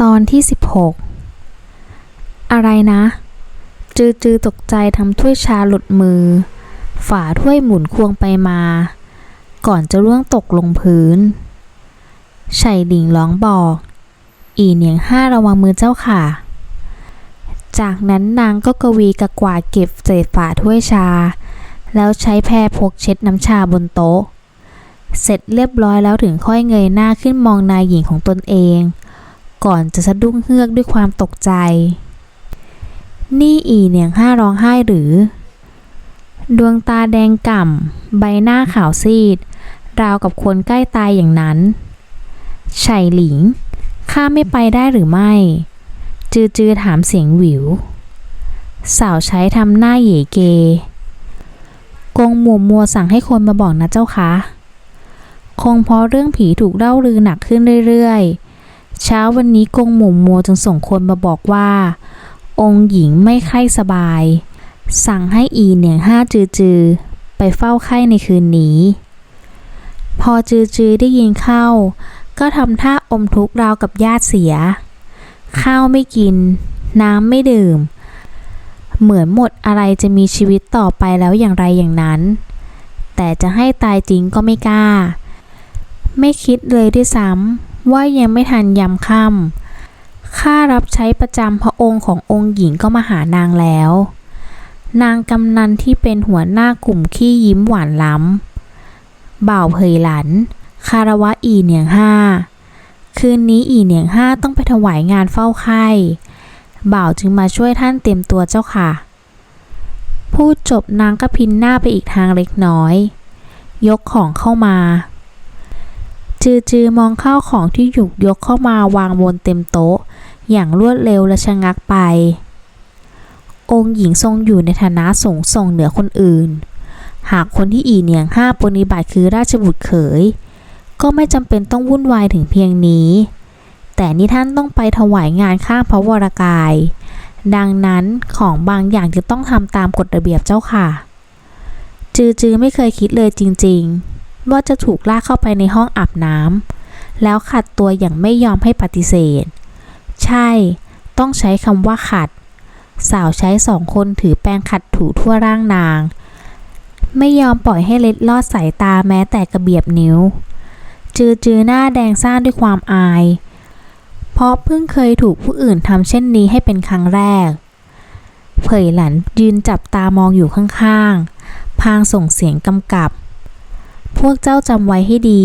ตอนที่ 16 อะไรนะ จือจือตกใจทำถ้วยชาหลุดมือ ฝาถ้วยหมุนควงไปมา ก่อนจะร่วงตกลงพื้นไฉหลิงร้องบอก อีเหนียงห้าระวังมือเจ้าค่ะ จากนั้นนางก็กวีกระกวาดเก็บเศษฝาถ้วยชา แล้วใช้แพรพกเช็ดน้ำชาบนโต๊ะ เสร็จเรียบร้อยแล้วถึงค่อยเงยหน้าขึ้นมองนายหญิงของตนเอง ก่อนจะสะดุ้งเฮือกด้วยความตกใจ นี่อีเหนียงห้าร้องไห้หรือ ดวงตาแดงก่ำ ใบหน้าขาวซีด ราวกับคนใกล้ตายอย่างนั้นไฉหลิง ข้าไม่ไปได้หรือไม่ จือจือถามเสียงหวิว สาวใช้ทำหน้าเหยเก กงหมัวมัวสั่งให้คนมาบอกนะเจ้าคะ คงเพราะเรื่องผีถูกเล่าลือหนักขึ้นเรื่อยๆ เช้าวันนี้กงหมุมมัวจึงส่งคนมาบอกว่า องค์หญิงไม่ไข้สบาย สั่งให้อีเหนียงห้าจือจือ ไปเฝ้าไข้ในคืนนี้ พอจือจือได้ยินเข้า ก็ทำท่าอมทุกข์ราวกับญาติเสีย ข้าวไม่กิน น้ำไม่ดื่ม เหมือนหมดอะไรจะมีชีวิตต่อไปแล้วอย่างไรอย่างนั้น แต่จะให้ตายจริงก็ไม่กล้า ไม่คิดเลยด้วยซ้ำ ว่ายังไม่ทันยำค่ำข้ารับใช้ประจำพระองค์ขององค์หญิงก็มาหานางแล้ว นางกำนันที่เป็นหัวหน้ากลุ่มขี้ยิ้มหวานล้ำบ่าวเผยหลัน คารวะอีเหนียงห้า คืนนี้อีเหนียงห้าต้องไปถวายงานเฝ้าไข้บ่าวจึงมาช่วยท่านเตรียมตัวเจ้าค่ะ พูดจบนางก็พินหน้าไปอีกทางเล็กน้อย ยกของเข้ามา จือจือมองข้าวของที่หยุกยกเข้ามาวางบนเต็มโต๊ะ อย่างรวดเร็วและชะงักไป องค์หญิงทรงอยู่ในฐานะสูงส่งเหนือคนอื่น หากคนที่อีเหนียงห้าปฏิบัติคือราชบุตรเขย ก็ไม่จำเป็นต้องวุ่นวายถึงเพียงนี้ แต่นี่ท่านต้องไปถวายงานข้างพระวรากาย ดังนั้นของบางอย่างจะต้องทำตามกฎระเบียบเจ้าค่ะ จือจือไม่เคยคิดเลยจริง ๆ ว่าจะถูกลากเข้าไปในห้องอาบน้ำแล้วขัดตัวอย่างไม่ยอมให้ปฏิเสธ ใช่ ต้องใช้คำว่าขัด สาวใช้สองคนถือแปรงขัดถูทั่วร่างนาง ไม่ยอมปล่อยให้เล็ดลอดสายตาแม้แต่กระเบียบนิ้ว จือจือหน้าแดงซ่านด้วยความอาย เพราะเพิ่งเคยถูกผู้อื่นทำเช่นนี้ให้เป็นครั้งแรก เผยหลันยืนจับตามองอยู่ข้างๆพางส่งเสียงกำกับ พวกเจ้าจำไว้ให้ดี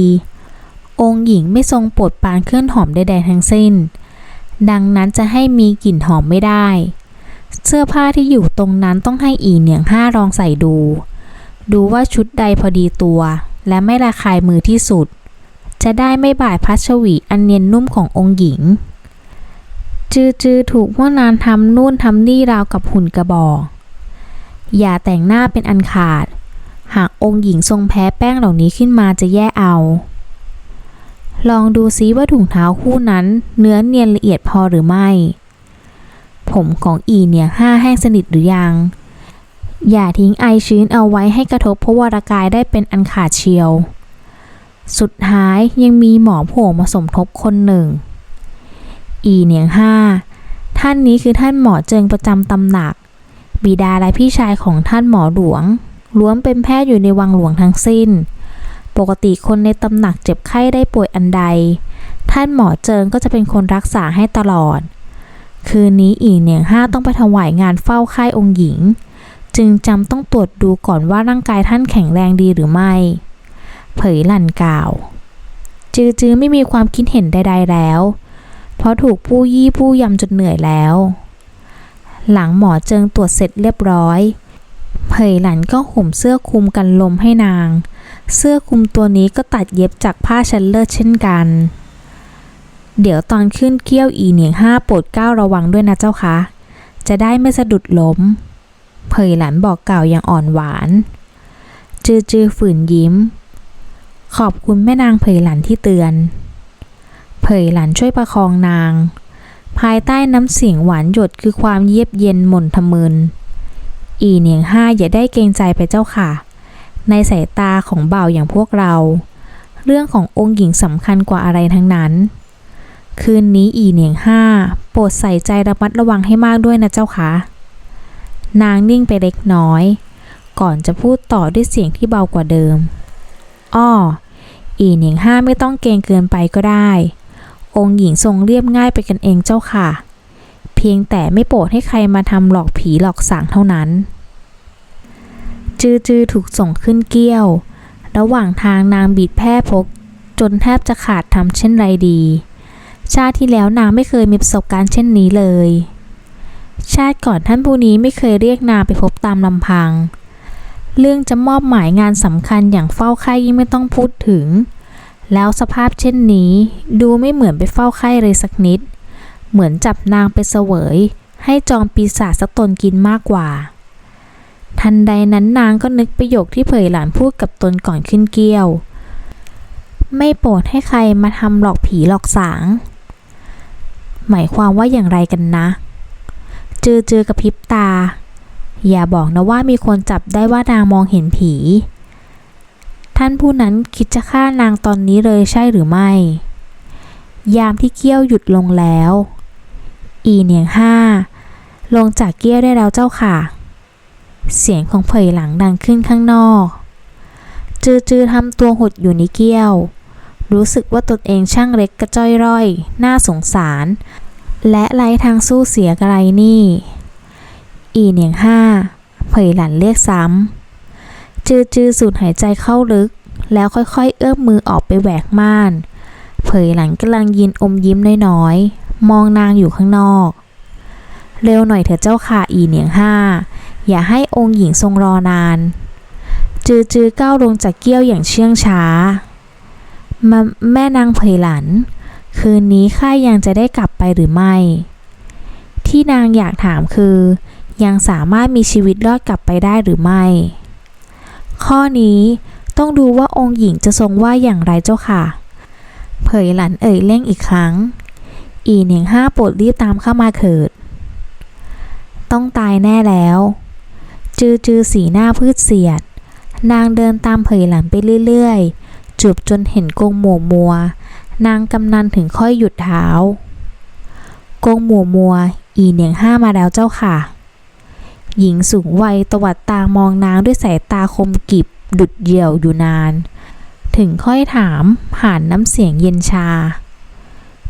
องค์หญิงไม่ทรงโปรดปานเคลื่อนหอมใดๆทั้งสิ้น ดังนั้นจะให้มีกลิ่นหอมไม่ได้ เสื้อผ้าที่อยู่ตรงนั้นต้องให้อีเหนียงห้าลองใส่ดู ดูว่าชุดใดพอดีตัว และไม่ระคายมือที่สุด จะได้ไม่บ่ายพัชวีอันเนียนนุ่มขององค์หญิง จือจือถูกพวกนานทำนู่นทำนี่ราวกับหุ่นกระบอกอย่าแต่งหน้าเป็นอันขาด หากองค์หญิงทรงแพ้แป้งเหล่านี้ขึ้นมาจะแย่เอา ลองดูซิว่าถุงเท้าคู่นั้น เนื้อเนียนละเอียดพอหรือไม่ ผมของอีเนี่ยห้าแห้งสนิทหรือยัง อย่าทิ้งไอชื้นเอาไว้ให้กระทบพระวรากายได้เป็นอันขาดเชียว สุดท้ายยังมีหมอโผล่มาสมทบคนหนึ่ง อีเนียงห้าท่านนี้คือท่านหมอเจิงประจำตำหนัก บิดาและพี่ชายของท่านหมอหลวง ล้วนเป็นแพทย์อยู่ในวังหลวงทั้งสิ้น ปกติคนในตำหนักเจ็บไข้ได้ป่วยอันใด ท่านหมอเจิงก็จะเป็นคนรักษาให้ตลอด คืนนี้อีเหนียงห้าต้องไปถวายงานเฝ้าไข้องค์หญิง จึงจำต้องตรวจดูก่อนว่าร่างกายท่านแข็งแรงดีหรือไม่ เผยหลั่นกล่าว จือจือไม่มีความคิดเห็นใด ๆ แล้ว เพราะถูกผู้ยี่ผู้ยำจนเหนื่อยแล้ว หลังหมอเจิงตรวจเสร็จเรียบร้อย เผยหลันก็ห่มเสื้อคลุมกันลมให้นาง เสื้อคลุมตัวนี้ก็ตัดเย็บจากผ้าชั้นเลิศเช่นกัน เดี๋ยวตอนขึ้นเกี้ยวอีเหนียงห้าโปรดเก้าระวังด้วยนะเจ้าคะ จะได้ไม่สะดุดล้มเผยหลันบอกกล่าวอย่างอ่อนหวาน จือจือฝืนยิ้ม ขอบคุณแม่นางเผยหลันที่เตือน เผยหลันช่วยประคองนาง ภายใต้น้ำเสียงหวานหยดคือความเยียบเย็นหม่นทะมึน อีเหนียงห้าอย่าได้เกรงใจไปเจ้าค่ะ ในสายตาของเบาอย่างพวกเรา เรื่องขององค์หญิงสำคัญกว่าอะไรทั้งนั้น คืนนี้อีเหนียงห้าโปรดใส่ใจระมัดระวังให้มากด้วยนะเจ้าค่ะ นางนิ่งไปเล็กน้อย ก่อนจะพูดต่อด้วยเสียงที่เบากว่าเดิม อ้อ อีเหนียงห้าไม่ต้องเกรงเกินไปก็ได้ องค์หญิงทรงเรียบง่ายไปกันเองเจ้าค่ะเพียงแต่ไม่โปรดให้ใครมาทำหลอกผีหลอกสางเท่านั้น จือจือถูกส่งขึ้นเกี้ยว ระหว่างทางนางบีดแพร่พก จนแทบจะขาดทำเช่นไรดี ชาติที่แล้วนางไม่เคยมีประสบการณ์เช่นนี้เลย ชาติก่อนท่านผู้นี้ไม่เคยเรียกนางไปพบตามลำพัง เรื่องจะมอบหมายงานสำคัญอย่างเฝ้าไข้ยิ่งไม่ต้องพูดถึง แล้วสภาพเช่นนี้ดูไม่เหมือนไปเฝ้าไข้เลยสักนิด เหมือนจับนางไปเสวย ให้จอมปีศาจสักตนกินมากกว่า ทันใดนั้นนางก็นึกประโยคที่เผยหลานพูดกับตนก่อนขึ้นเกี้ยว ไม่โปรดให้ใครมาทำหลอกผีหลอกสาง หมายความว่าอย่างไรกันนะ เจือจือกับพริบตา อย่าบอกนะว่ามีคนจับได้ว่านางมองเห็นผี ท่านผู้นั้นคิดจะฆ่านางตอนนี้เลยใช่หรือไม่ ยามที่เกี้ยวหยุดลงแล้ว อีเหนียงห้าลงจากเกี้ยวได้แล้วเจ้าค่ะ เสียงของเผยหลังดังขึ้นข้างนอก จือจือทำตัวหดอยู่ในเกี้ยว รู้สึกว่าตนเองช่างเล็กกระจ้อยร่อย น่าสงสาร และไร้ทางสู้เสียกระไรนี่ อีเหนียงห้าเผยหลันเรียกซ้ำ จือจือสูดหายใจเข้าลึก แล้วค่อยๆ เอื้อมมือออกไปแหวกม่าน เผยหลันกำลังยินอมยิ้มน้อยๆ มองนางอยู่ข้างนอก เร็วหน่อยเถอะเจ้าค่ะอีเหนียงห้า อย่าให้องค์หญิงทรงรอนาน จือจือก้าวลงจากเกี้ยวอย่างเชื่องช้ามแม่นางเผยหลัน คืนนี้ข้ายังจะได้กลับไปหรือไม่ ที่นางอยากถามคือ ยังสามารถมีชีวิตรอดกลับไปได้หรือไม่ ข้อนี้ต้องดูว่าองค์หญิงจะทรงว่าอย่างไรเจ้าค่ะ เผยหลันเอ่ยเร่งอีกครั้ง อีหนียงห้าโปรดรีบตามเข้ามาเถิด ต้องตายแน่แล้ว จือจือสีหน้าพืชเสียด นางเดินตามเผยหลันไปเรื่อยๆ จูบจนเห็นกงหมัวมัว นางกำนันถึงค่อยหยุดเท้ากงหมัวมัว อีเหนียงห้ามาแล้วเจ้าค่ะ หญิงสูงวัยตวัดตามองนางด้วยสายตาคมกริบดุดเหี่ยวอยู่นาน ถึงค่อยถามผ่านน้ำเสียงเย็นชา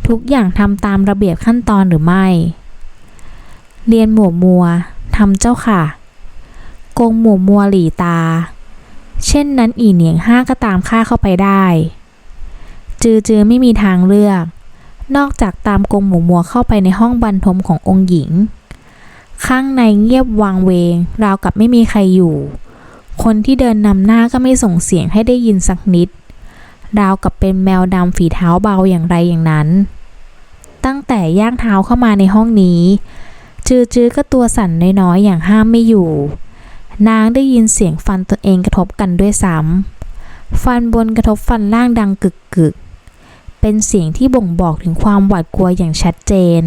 ทุกอย่างทำตามระเบียบขั้นตอนหรือไม่ เรียนหมัวมัวทำเจ้าค่ะ กงหมัวมัวหลีตา เช่นนั้นอีเหนียงห้าก็ตามข้าเข้าไปได้ จือจือไม่มีทางเลือก นอกจากตามกงหมู่มัวเข้าไปในห้องบรรทมขององค์หญิง ข้างในเงียบวางเวง ราวกับไม่มีใครอยู่ คนที่เดินนำหน้าก็ไม่ส่งเสียงให้ได้ยินสักนิด ราวกับเป็นแมวดำฝีเท้าเบาอย่างไรอย่างนั้น ตั้งแต่ย่างเท้าเข้ามาในห้องนี้จือจือก็ตัวสั่นน้อยๆอย่างห้ามไม่อยู่ นางได้ยินเสียงฟันตัวเองกระทบกันด้วยซ้ำฟันบนกระทบฟันล่างดังกึกกึกเป็นเสียงที่บ่งบอกถึงความหวาดกลัวอย่างชัดเจน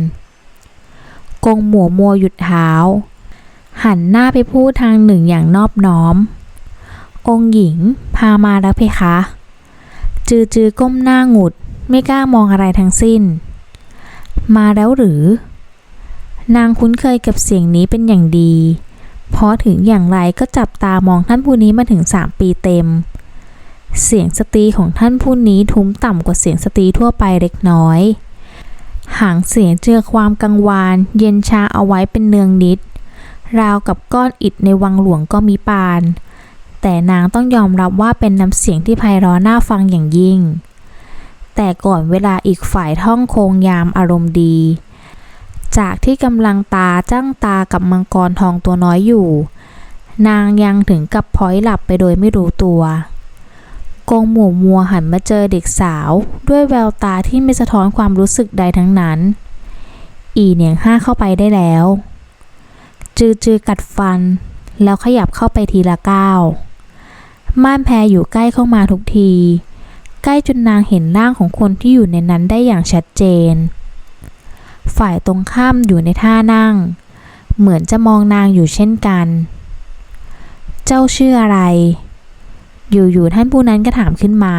กงหมัวมัวหยุดเท้า หันหน้าไปพูดทางหนึ่งอย่างนอบน้อม องหญิงพามาแล้วเพคะ จือจือก้มหน้าหงุดไม่กล้ามองอะไรทั้งสิ้น มาแล้วหรือ นางคุ้นเคยกับเสียงนี้เป็นอย่างดี เพราะถึงอย่างไรก็จับตามองท่านผู้นี้มาถึงสามปีเต็ม เสียงสตรีของท่านผู้นี้ทุ้มต่ำกว่าเสียงสตรีทั่วไปเล็กน้อย หางเสียงเจือความกังวาน เย็นชาเอาไว้เป็นเนืองนิด ราวกับก้อนอิฐในวังหลวงก็มีปาน แต่นางต้องยอมรับว่าเป็นน้ำเสียงที่ไพเราะน่าฟังอย่างยิ่ง แต่ก่อนเวลาอีกฝ่ายท่องโคงยามอารมณ์ดี จากที่กำลังตาจ้องตากับมังกรทองตัวน้อยอยู่ นางยังถึงกับพลอยหลับไปโดยไม่รู้ตัวกงหมู่มัวหันมาเจอเด็กสาว ด้วยแววตาที่ไม่สะท้อนความรู้สึกใดทั้งนั้น อีเหนียงห้าเข้าไปได้แล้ว จือจือกัดฟัน แล้วขยับเข้าไปทีละก้าวม่านแพรอยู่ใกล้เข้ามาทุกที ใกล้จนนางเห็นร่างของคนที่อยู่ในนั้นได้อย่างชัดเจน ฝ่ายตรงข้ามอยู่ในท่านั่ง เหมือนจะมองนางอยู่เช่นกัน เจ้าชื่ออะไร อยู่ๆท่านผู้นั้นก็ถามขึ้นมา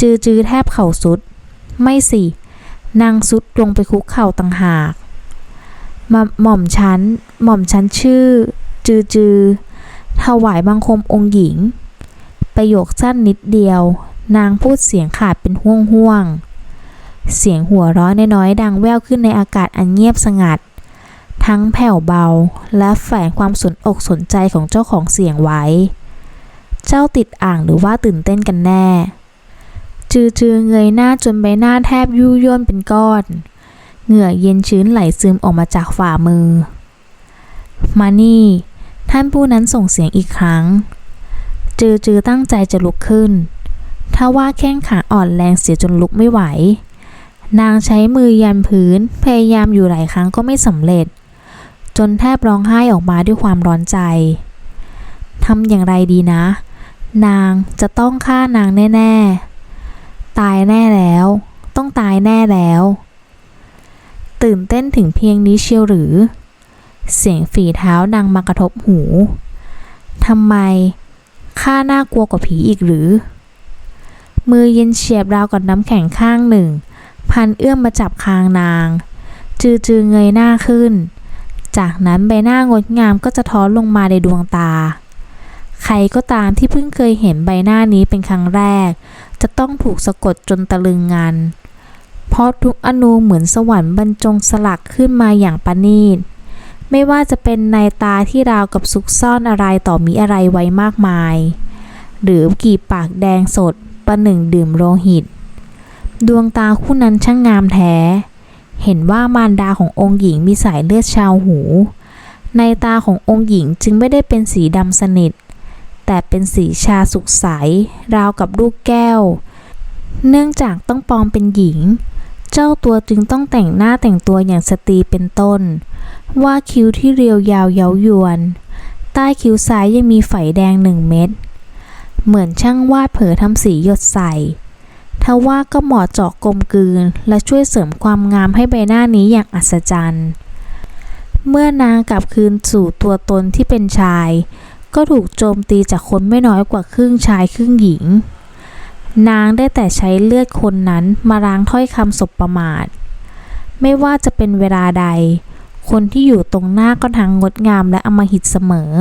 จือจือแทบเข่าสุด ไม่สิ นางสุดลงไปคุกเข่าต่างหากมหม่อมฉันหม่อมฉันชื่อ จือจือ ถวายบังคมองค์หญิง ประโยคสั้นนิดเดียว นางพูดเสียงขาดเป็นห่วงห่วง เสียงหัวเร้อนน้อยๆดังแว่วขึ้นในอากาศอันเงียบสงัด ทั้งแผ่วเบาและแฝงความสนอกสนใจของเจ้าของเสียงไว้ เจ้าติดอ่างหรือว่าตื่นเต้นกันแน่ จือจือเงยหน้าจนใบหน้าแทบยุย่นเป็นก้อน เหงื่อเย็นชื้นไหลซึมออกมาจากฝ่ามือ มานี่ ท่านผู้นั้นส่งเสียงอีกครั้ง จือจือตั้งใจจะลุกขึ้นถ้าว่าแข้งขาอ่อนแรงเสียจนลุกไม่ไหว นางใช้มือยันพื้น พยายามอยู่หลายครั้งก็ไม่สำเร็จ จนแทบร้องไห้ออกมาด้วยความร้อนใจทำอย่างไรดีนะ นางจะต้องฆ่านางแน่ ๆ ตายแน่แล้ว ต้องตายแน่แล้ว ตื่นเต้นถึงเพียงนี้เชียวหรือ เสียงฝีเท้าดังมากระทบหูทำไมข้าน่ากลัวกว่าผีอีกหรือ มือเย็นเฉียบราวกับน้ำแข็งข้างหนึ่ง พันเอื้อมมาจับคางนาง จือจือเงยหน้าขึ้น จากนั้นใบหน้างดงามก็จะท้อนลงมาในดวงตา ใครก็ตามที่เพิ่งเคยเห็นใบหน้านี้เป็นครั้งแรก จะต้องถูกสะกดจนตะลึงงัน เพราะทุกอนูเหมือนสวรรค์บรรจงสลักขึ้นมาอย่างประณีต ไม่ว่าจะเป็นในตาที่ราวกับซุกซ่อนอะไรต่อมีอะไรไว้มากมาย หรือกีบปากแดงสดประหนึ่งดื่มโลหิต ดวงตาคู่นั้นช่างงามแท้ เห็นว่ามารดาขององค์หญิงมีสายเลือดชาวหู ในตาขององค์หญิงจึงไม่ได้เป็นสีดำสนิท แต่เป็นสีชาสุกใส ราวกับลูกแก้ว เนื่องจากต้องปลอมเป็นหญิง เจ้าตัวจึงต้องแต่งหน้าแต่งตัวอย่างสตรีเป็นต้น ว่าคิ้วที่เรียวยาวเย้ายวน ใต้คิ้วซ้ายยังมีไฝแดงหนึ่งเม็ด เหมือนช่างวาดเผลอทำสีหยดใส่ ทว่าก็เหมาะเจาะกลมกลืน และช่วยเสริมความงามให้ใบหน้านี้อย่างอัศจรรย์ เมื่อนางกลับคืนสู่ตัวตนที่เป็นชาย ก็ถูกโจมตีจากคนไม่น้อยกว่าครึ่งชายครึ่งหญิง นางได้แต่ใช้เลือดคนนั้นมาล้างถ้อยคำสบประมาท ไม่ว่าจะเป็นเวลาใด คนที่อยู่ตรงหน้าก็ทั้งงดงามและอมหิตเสมอ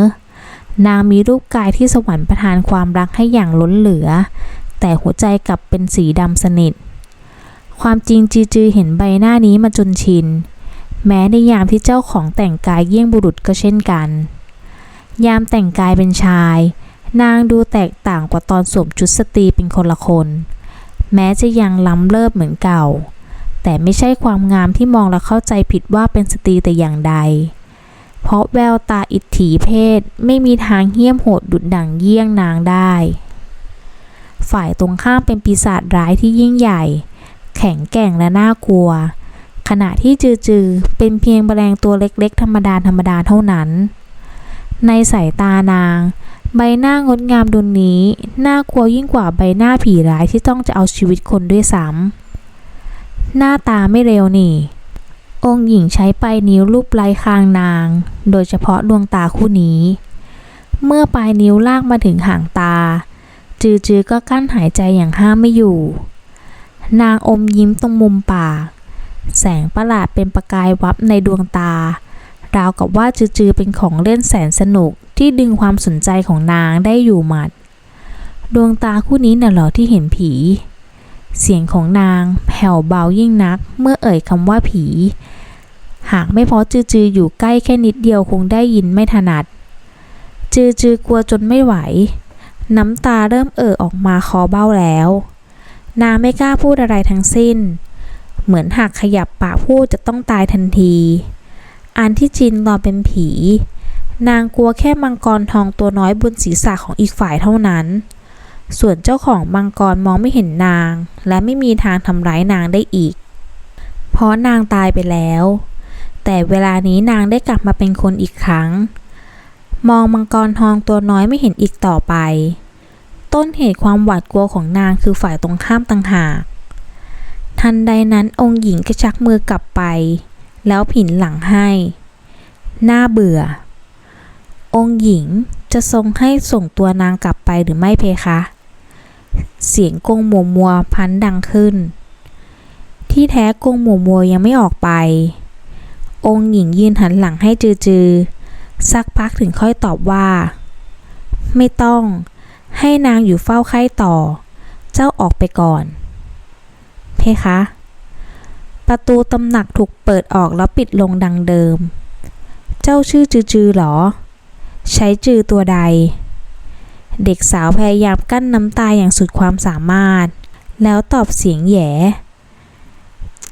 นางมีรูปกายที่สวรรค์ประทานความรักให้อย่างล้นเหลือ แต่หัวใจกลับเป็นสีดำสนิท ความจริงจีจือเห็นใบหน้านี้มาจนชิน แม้ในยามที่เจ้าของแต่งกายเยี่ยงบุรุษก็เช่นกัน ยามแต่งกายเป็นชาย นางดูแตกต่างกว่าตอนสวมชุดสตรีเป็นคนละคน แม้จะยังล้ำเลิศเหมือนเก่า แต่ไม่ใช่ความงามที่มองและเข้าใจผิดว่าเป็นสตรีแต่อย่างใดเพราะแววตาอิทธิเพศไม่มีทางเหี้ยมโหดดุดดังเยี่ยงนางได้ ฝ่ายตรงข้ามเป็นปีศาจร้ายที่ยิ่งใหญ่ แข็งแกร่งและน่ากลัว ขณะที่จือจือเป็นเพียงแมลงตัวเล็กๆ ธรรมดาธรรมดาเท่านั้น ในสายตานาง ใบหน้างดงามดุนนี้ น่ากลัวยิ่งกว่าใบหน้าผีร้ายที่ต้องจะเอาชีวิตคนด้วยซ้ำหน้าตาไม่เร็วนี่ องค์หญิงใช้ปลายนิ้วลูบไล้คางนาง โดยเฉพาะดวงตาคู่นี้ เมื่อปลายนิ้วลากมาถึงหางตา จือจือก็กั้นหายใจอย่างห้ามไม่อยู่ นางอมยิ้มตรงมุมปาก แสงประหลาดเป็นประกายวับในดวงตา ราวกับว่าจือๆเป็นของเล่นแสนสนุกที่ดึงความสนใจของนางได้อยู่หมัด ดวงตาคู่นี้น่ะหรอที่เห็นผี เสียงของนางแผ่วเบายิ่งนัก เมื่อเอ่ยคำว่าผี หากไม่เพราะจืออยู่ใกล้แค่นิดเดียวคงได้ยินไม่ถนัด จือๆกลัวจนไม่ไหว น้ำตาเริ่มเอ่อออกมาคอเบ้าแล้ว นางไม่กล้าพูดอะไรทั้งสิ้น เหมือนหากขยับปากพูดจะต้องตายทันที อันที่จินตอเป็นผี นางกลัวแค่มังกรทองตัวน้อยบนศีรษะของอีกฝ่ายเท่านั้น ส่วนเจ้าของมังกรมองไม่เห็นนาง และไม่มีทางทำร้ายนางได้อีก เพราะนางตายไปแล้ว แต่เวลานี้นางได้กลับมาเป็นคนอีกครั้ง มองมังกรทองตัวน้อยไม่เห็นอีกต่อไป ต้นเหตุความหวาดกลัวของนางคือฝ่ายตรงข้ามต่างหาก ทันใดนั้นองค์หญิงก็ชักมือกลับไป แล้วผินหลังให้หน่าเบื่อ องค์หญิงจะทรงให้ส่งตัวนางกลับไปหรือไม่เพคะ เสียงกงมัวมัวพันดังขึ้น ที่แท้กงหมู่มัวยังไม่ออกไป องค์หญิงยืนหันหลังให้จือจือ สักพักถึงค่อยตอบว่า ไม่ต้อง ให้นางอยู่เฝ้าไข้ต่อ เจ้าออกไปก่อน เพคะ ประตูตำหนักถูกเปิดออกแล้วปิดลงดังเดิม เจ้าชื่อจือจือหรอ ใช้จือตัวใด เด็กสาวพยายามกั้นน้ำตาอย่างสุดความสามารถ แล้วตอบเสียงแย่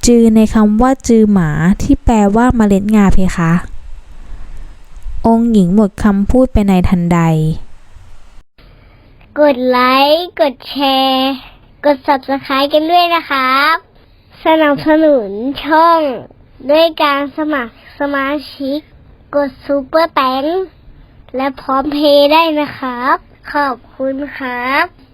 จือในคำว่าจือหมาที่แปลว่าเมล็ดงาเพคะ องค์หญิงหมดคำพูดไปในทันใด กดไลค์ กดแชร์ กด subscribe กันด้วยนะครับ สนับสนุนช่อง ด้วยการสมัครสมาชิก กดซูเปอร์แตงและพร้อมเพย์ได้นะครับ ขอบคุณครับ